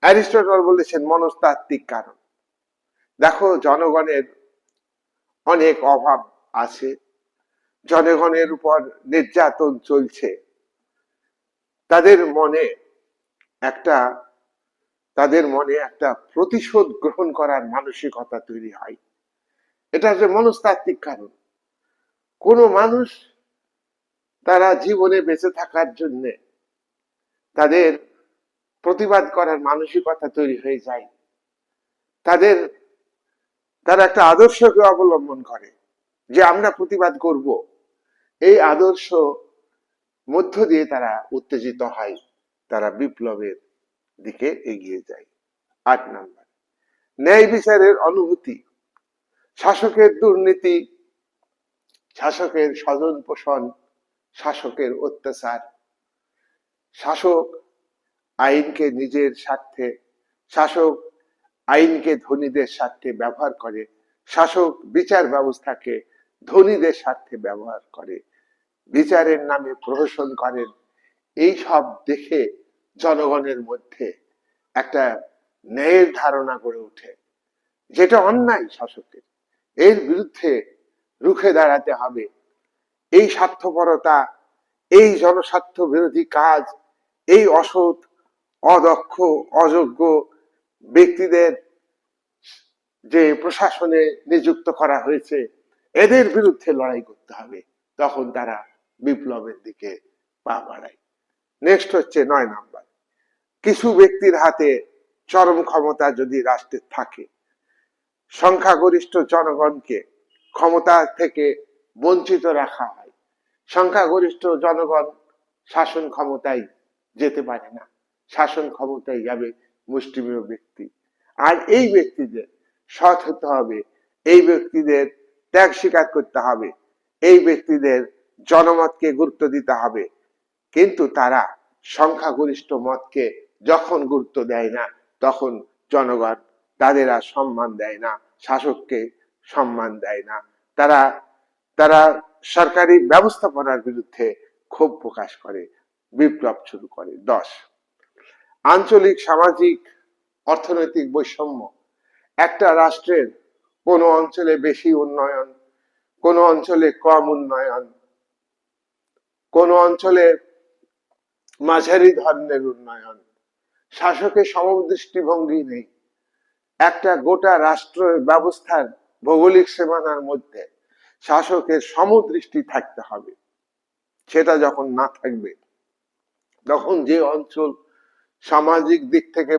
Aristotle বলেছেন মনস্তাত্ত্বিক কারণ। দেখো, জনগণের অনেক অভাব আছে, জনগণের উপর নির্যাতন চলছে। তাদের মনে একটা, তাদের মনে একটা প্রতিশোধ গ্রহণ করার মানসিকতা তৈরি হয়। এটা হচ্ছে মনস্তাত্ত্বিক কারণ। কোনো মানুষ তারা জীবনে বেঁচে থাকার জন্যে তাদের প্রতিবাদ করার মানসিকতা তৈরি হয়ে যায়। তাদের, তারা একটা আদর্শকে অবলম্বন করে যে আমরা প্রতিবাদ করব। এই আদর্শ মধ্য দিয়ে তারা উত্তেজিত হয়, তারা বিপ্লবের দিকে এগিয়ে যায়। আট নাম্বার, ন্যায় বিচারের অনুভূতি। শাসকের দুর্নীতি, শাসকের স্বজন পোষণ শাসকের অত্যাচার। শাসক আইনকে নিজের স্বার্থে, শাসক আইনকে ধনীদের স্বার্থে ব্যবহার করে, শাসক বিচার ব্যবস্থাকে ধনীদের স্বার্থে ব্যবহার করে, বিচারের নামে প্রহসন করেন, এই সব দেখে জনগণের মধ্যে একটা ন্যায়ের ধারণা গড়ে ওঠে, যেটা অন্যায় শাসকের। এর বিরুদ্ধে রুখে দাঁড়াতে হবে। এই স্বার্থপরতা, এই জনস্বার্থ বিরোধী কাজ, এই অসৎ অদক্ষ, অযোগ্য ব্যক্তিদের যে প্রশাসনে নিযুক্ত করা হয়েছে, এদের বিরুদ্ধে লড়াই করতে হবে। তখন তারা বিপ্লবের দিকে পা বাড়ায়। নেক্সট হচ্ছে নয় নাম্বার। কিছু ব্যক্তির হাতে চরম ক্ষমতা যদি রাষ্ট্রের থাকে, সংখ্যাগরিষ্ঠ জনগণকে ক্ষমতা থেকে বঞ্চিত রাখা হয়। সংখ্যাগরিষ্ঠ জনগণ শাসন ক্ষমতায় যেতে পারে না। শাসন ক্ষমতায় যাবে মুষ্টিমেয় ব্যক্তি। আর এই ব্যক্তিদের সৎ হতে হবে। এই ব্যক্তিদের ত্যাগ স্বীকার করতে হবে। এই ব্যক্তিদের জনমতকে গুরুত্ব দিতে হবে। কিন্তু তারা সংখ্যাগরিষ্ঠ মতকে যখন গুরুত্ব দেয় না, তখন জনগণ তাদের আর সম্মান দেয় না, শাসককে সম্মান দেয় না। তারা তারা সরকারি ব্যবস্থাপনার বিরুদ্ধে ক্ষোভ প্রকাশ করে, বিপ্লব শুরু করে। দশ আঞ্চলিক, সামাজিক, অর্থনৈতিক বৈষম্য। একটা রাষ্ট্রের কোনো অঞ্চলে বেশি উন্নয়ন, কোনো অঞ্চলে কম উন্নয়ন, কোন অঞ্চলে মাঝারি ধরনের উন্নয়ন। শাসকের সমদৃষ্টিভঙ্গি নেই। একটা গোটা রাষ্ট্র ব্যবস্থার ভৌগোলিক সীমানার মধ্যে শাসকের সমদৃষ্টি থাকতে হবে। সেটা যখন না থাকবে, তখন যে অঞ্চল সামাজিক দিক থেকে